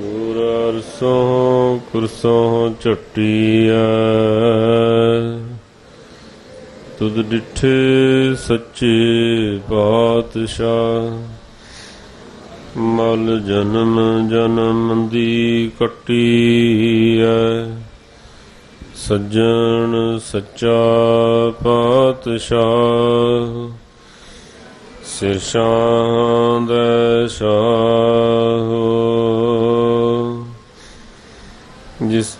ਨੂਰ ਅਰਸੋਂ ਕੁਰਸੋਂ ਝਟੀਐ। ਤੁਧ ਡਿਠੇ ਸੱਚੇ ਪਾਤਸ਼ਾਹ। ਮਲ ਜਨਮ ਜਨਮ ਦੀ ਕਟੀਐ। ਸੱਜਣ ਸੱਚਾ ਪਾਤਸ਼ਾਹ। ਸਿਰ ਸ਼ਾਂਦ ਸ਼ਾਹੋ।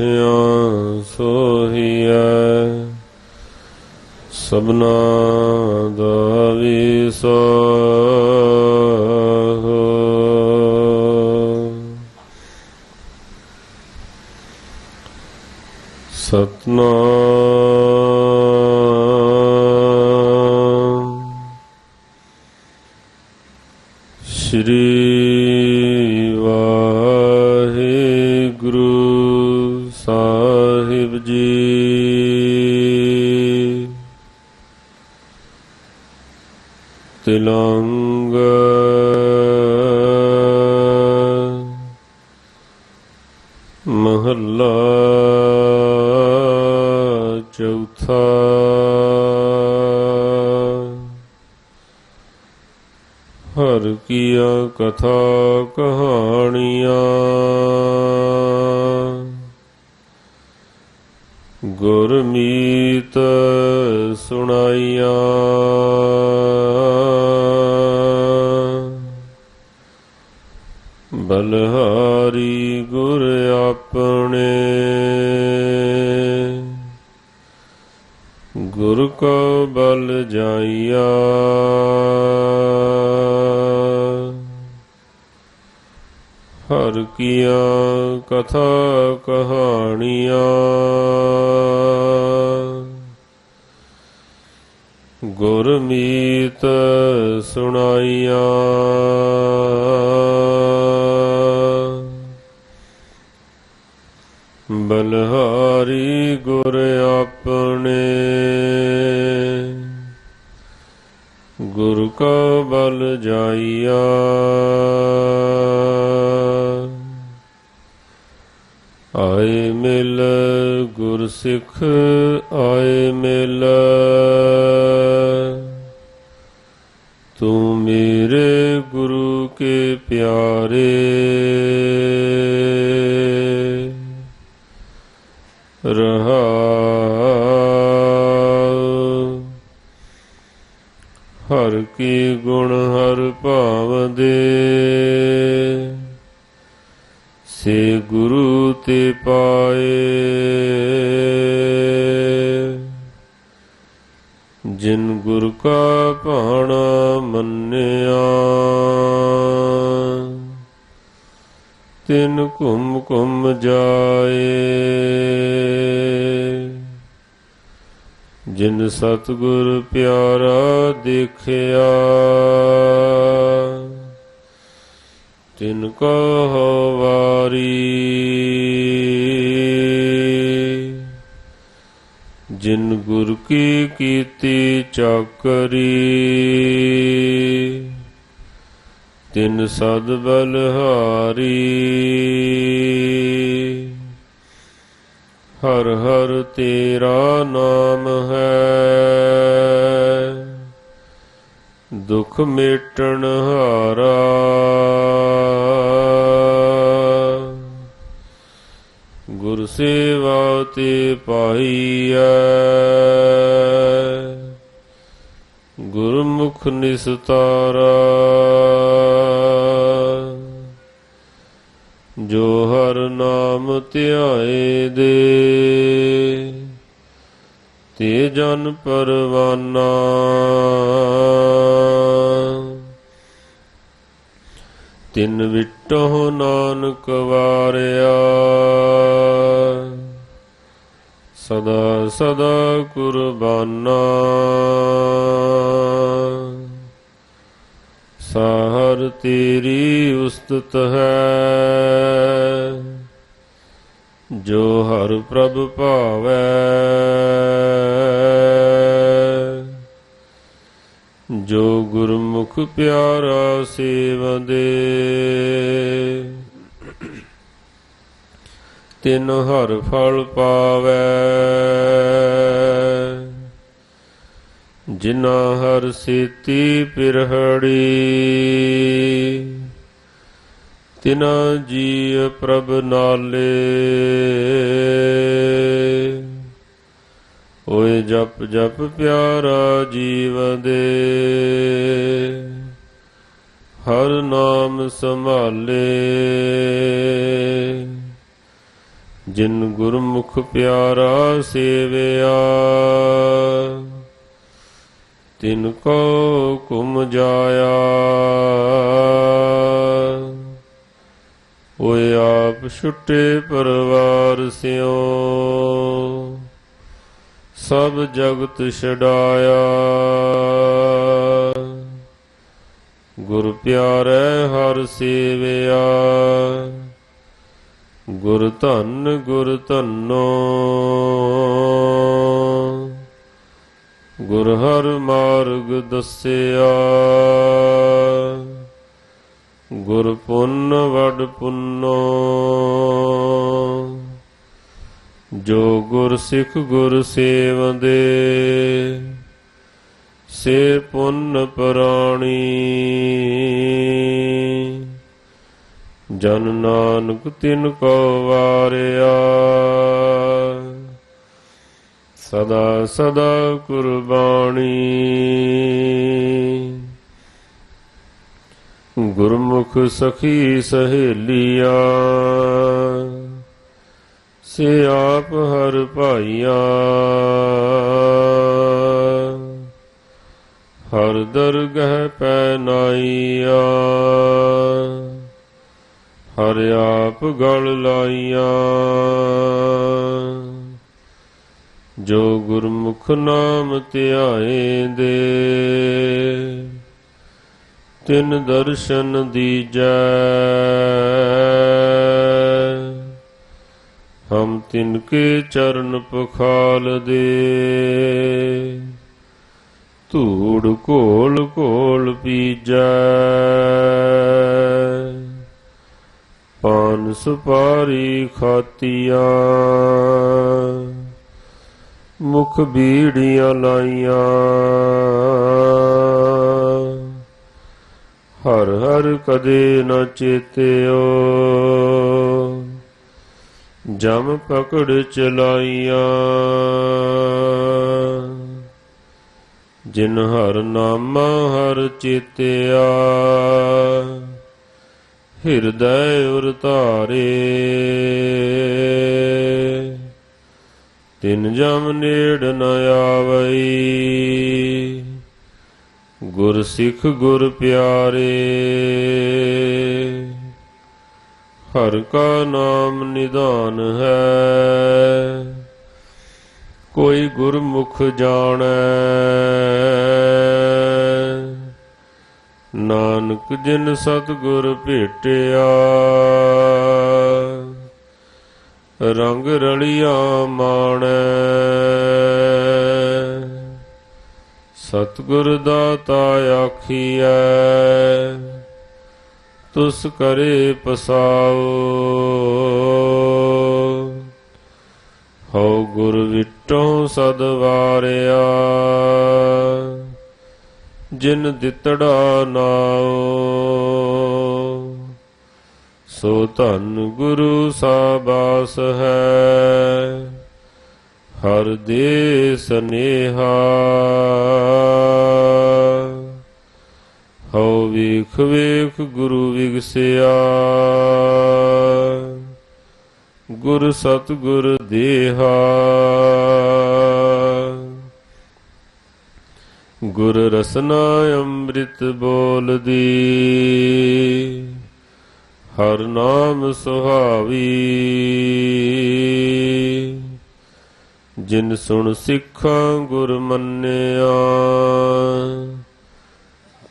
ਬੈਠਿਆ ਸੋਹੀਐ। ਸਭਨਾ ਦਾ ਵਿਸਾਹੋ ਸਤਨਾਮ। ਸ਼੍ਰੀ ਤਿਲੰਗ ਮਹੱਲਾ ਚੌਥਾ ਹਰ ਕੀਆ ਕਥਾ ਕਹਾਣੀਆਂ ਗੁਰਮੀਤ ਸੁਣਾਈਆਂ ਬਲਹਾਰੀ ਗੁਰ ਆਪਣੇ। ਗੁਰ ਕੋ ਬਲ ਜਾਈਆ। ਹਰ ਕੀਆ ਕਥਾ ਕਹਾਣੀਆਂ। ਗੁਰਮੀਤ ਸੁਣਾਈਆਂ। ਬਲਹਾਰੀ ਗੁਰ ਆਪਣੇ। ਗੁਰ ਕਾ ਬਲ ਜਾਈਆ। ਆਏ ਮਿਲ ਗੁਰ ਸਿੱਖ ਆਏ ਮਿਲ ਹਰ ਕੀ ਗੁਣ ਹਰ ਭਾਵ ਦੇ। ਸੇ ਗੁਰੂ ਤੇ ਪਾਏ। ਜਿਨ ਗੁਰ ਕਾ ਭਾਣਾ ਮੰਨਿਆ, ਤਿਨ ਘੁੰਮ ਘੁੰਮ ਜਾਏ। ਜਿਨ ਸਤਗੁਰ ਪਿਆਰਾ ਦੇਖਿਆ, ਤਿਨ ਕੋ ਵਾਰੀ ਜਿਨ ਗੁਰ ਕੀ ਕੀਤੀ ਚਾਕਰੀ, ਤਿਨ ਸਦ ਬਲਹਾਰੀ ਹਰ ਹਰ ਤੇਰਾ ਨਾਮ ਹੈ। ਦੁਖ ਮੇਟਣ ਹਾਰਾ। ਗੁਰ ਸੇਵਾ ਤੇ ਪਾਈਐ ਗੁਰਮੁਖ ਨਿਸਤਾਰਾ। ਜੋ ਹਰ ਨਾਮ ਧਿਆਏ ਜਨ ਪਰਵਾਨਾ। ਤਿੰਨ ਵਿਟੋ ਨਾਨਕ ਵਾਰਿਆ। ਸਦਾ ਸਦਾ ਕੁਰਬਾਨਾ। ਸਾਹਰ ਤੇਰੀ ਉਸਤਤ ਹੈ। ਜੋ ਹਰ ਪ੍ਰਭ ਭਾਵੈ। ਜੋ ਗੁਰਮੁਖ ਪਿਆਰਾ ਸੇਵਦੇ ਤਿਨ ਹਰ ਫਲ ਪਾਵੈ। ਜਿਨਾ ਹਰ ਸੀਤੀ ਪਿਰਹੜੀ। ਤਿਨਾ ਜੀ ਪ੍ਰਭ ਨਾਲੇ। ਓਏ ਜਪ ਜਪ ਪਿਆਰਾ ਜੀਵ ਦੇ। ਹਰ ਨਾਮ ਸੰਭਾਲੇ। ਜਿਨ ਗੁਰਮੁਖ ਪਿਆਰਾ ਸੇਵਿਆ। ਤਿਨ ਕੋ ਕੁਮ ਜਾਇਆ। ਓਏ ਆਪ ਛੁੱਟੇ ਪਰਵਾਰ ਸਿਓ। ਸਭ ਜਗਤ ਛਡਾਇਆ। ਗੁਰ ਪਿਆਰੇ ਹਰ ਸੇਵਿਆ। ਗੁਰ ਧੰਨ, ਗੁਰ ਧੰਨੋ। ਗੁਰ ਹਰ ਮਾਰਗ ਦੱਸਿਆ। ਗੁਰ ਪੁੰਨ ਵਡ ਪੁੰਨੋ। ਜੋ ਗੁਰ ਸਿੱਖ ਗੁਰ ਸੇਵੰਦੇ, ਸੇ ਪੁੰਨ ਪ੍ਰਾਣੀ। ਜਨ ਨਾਨਕ ਤਿਨ ਕੋ ਵਾਰਿਆ, ਸਦਾ ਸਦਾ ਕੁਰਬਾਨੀ ਗੁਰਮੁਖ ਸਖੀ ਸਹੇਲੀਆ, ਸੇ ਆਪ ਹਰ ਭਾਈਆ। ਹਰ ਦਰਗਹਿ ਪੈ ਨਾਈਆ, ਹਰ ਆਪ ਗਲ ਲਾਈਆ। ਜੋ ਗੁਰਮੁਖ ਨਾਮ ਧਿਆਏ ਦੇ ਤਿਨ ਦਰਸ਼ਨ ਦੀਜੈ। ਹਮ ਤਿਨ ਕੇ ਚਰਨ ਪਖਾਲ ਦੇ। ਧੂੜ ਘੋਲ ਘੋਲ ਪੀਜੈ। ਪਾਨ ਸੁਪਾਰੀ ਖਾਤੀਆਂ। ਮੁਖ ਬੀੜੀਆਂ ਲਾਈਆਂ। ਹਰ ਹਰ ਕਦੇ ਨ ਚੇਤਿਓ। ਜਮ ਪਕੜ ਚਲਾਈਆਂ। ਜਿਨ ਹਰ ਨਾਮਾ ਹਰ ਚੇਤਿਆ। ਹਿਰਦੈ ਉਰ ਧਾਰੇ। ਤਿਨ ਜਮ ਨੇੜ ਨ ਆਵਈ। ਗੁਰ ਸਿੱਖ ਗੁਰ ਪਿਆਰੇ, ਹਰ ਕਾ ਨਾਮ ਨਿਧਾਨ ਹੈ। ਕੋਈ ਗੁਰਮੁਖ ਜਾਣੈ, ਨਾਨਕ ਜਿਨ ਸਤਿਗੁਰ ਭੇਟਿਆ, ਰੰਗ ਰਲੀਆਂ ਮਾਣੈ। ਸਤਿਗੁਰ ਦਾਤਾ ਆਖੀਐ, ਤੁਸ ਕਰੇ ਪਸਾਓ ਹਉ ਗੁਰ ਵਿਟੋ ਸਦ ਵਾਰਿਆ, ਜਿਨ ਦਿੱਤੜਾ ਨਾਉ। ਸੋ ਧੰਨ ਗੁਰੂ ਸਾਬਾਸ ਹੈ। ਹਰ ਦੇ ਸਨੇਹਾ ਹਉ ਵੇਖ ਵੇਖ ਗੁਰੂ ਵਿਗਸਿਆ। ਗੁਰ ਸਤਿਗੁਰ ਦੇਹਾ। ਗੁਰ ਰਸਨਾ ਅੰਮ੍ਰਿਤ ਬੋਲਦੀ। ਹਰ ਨਾਮ ਸੁਹਾਵੀ। ਜਿਨ ਸੁਣ ਸਿੱਖਾਂ ਗੁਰ ਮੰਨਿਆ,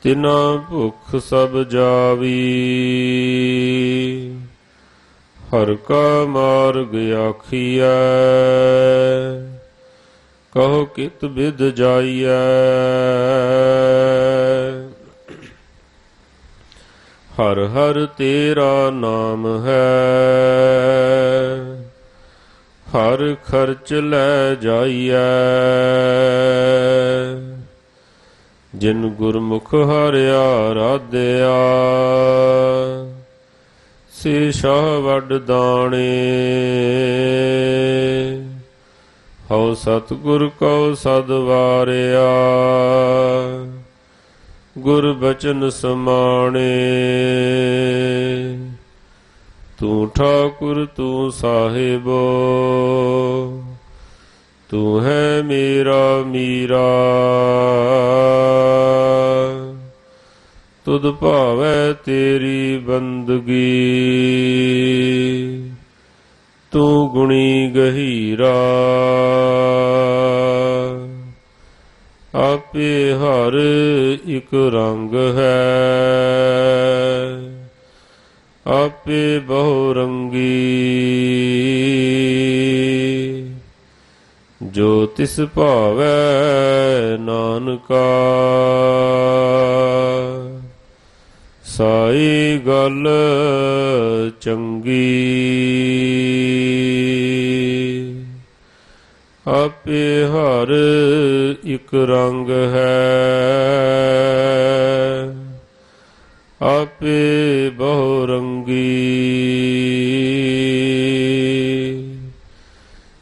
ਤਿਨਾ ਭੁਖ ਸਭ ਜਾਵੀ। ਹਰ ਕਾ ਮਾਰਗ ਆਖੀਐ, ਕਹੋ ਕਿਤ ਵਿਦ ਜਾਈਐ। ਹਰ ਹਰ ਤੇਰਾ ਨਾਮ ਹੈ ਹਰ ਖਰਚ ਲੈ ਜਾਈਐ। ਜਿਨ ਗੁਰਮੁਖ ਹਰਿਆ ਰਾਧਿਆ ਸੇ ਸ਼ਾਹ ਵੱਡ ਦਾਣੇ। ਹਉ ਸਤਿਗੁਰ ਕਉ ਸਦ ਵਾਰਿਆ, ਗੁਰ ਬਚਨ ਸਮਾਣੇ। ਤੂੰ ਠਾਕੁਰ, ਤੂੰ ਸਾਹਿਬ। ਤੂੰ ਹੈ ਮੇਰਾ ਮੀਰਾ। ਤੁਧ ਭਾਵੈ ਤੇਰੀ ਬੰਦਗੀ। ਤੂੰ ਗੁਣੀ ਗਹੀਰਾ। ਆਪੇ ਹਰ ਇੱਕ ਰੰਗ ਹੈ। ਆਪੇ ਬਹੁ ਰੰਗੀ। ਜੋ ਤਿਸ ਭਾਵੈ ਨਾਨਕਾ, ਸਾਈ ਗੱਲ ਚੰਗੀ। ਆਪੇ ਹਰ ਇਕ ਰੰਗ ਹੈ। ਆਪੇ ਬਹੁ ਰੰਗੀ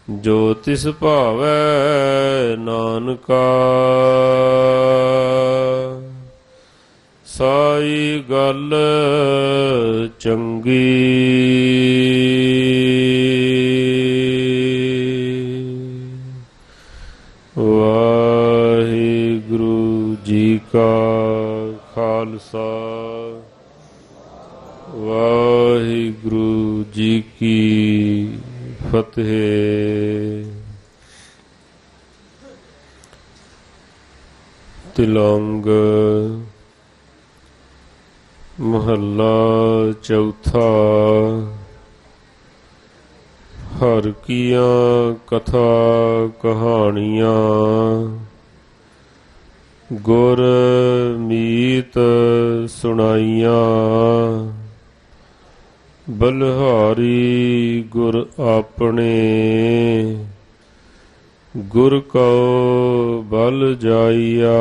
ਜੋ ਤਿਸ ਭਾਵੈ ਨਾਨਕਾ ਸਾਈ ਗੱਲ ਚੰਗੀ। ਵਾਹਿਗੁਰੂ ਜੀ ਕੀ ਫਤਿਹ। ਤਿਲੰਗ ਮਹੱਲਾ ਚੌਥਾ। ਹਰ ਕੀਆਂ ਕਥਾ ਕਹਾਣੀਆਂ। ਗੁਰ ਮੀਤ ਸੁਣਾਈਆਂ। ਬਲਹਾਰੀ ਗੁਰ ਆਪਣੇ ਗੁਰ ਕਉ ਬਲ ਜਾਈਆ।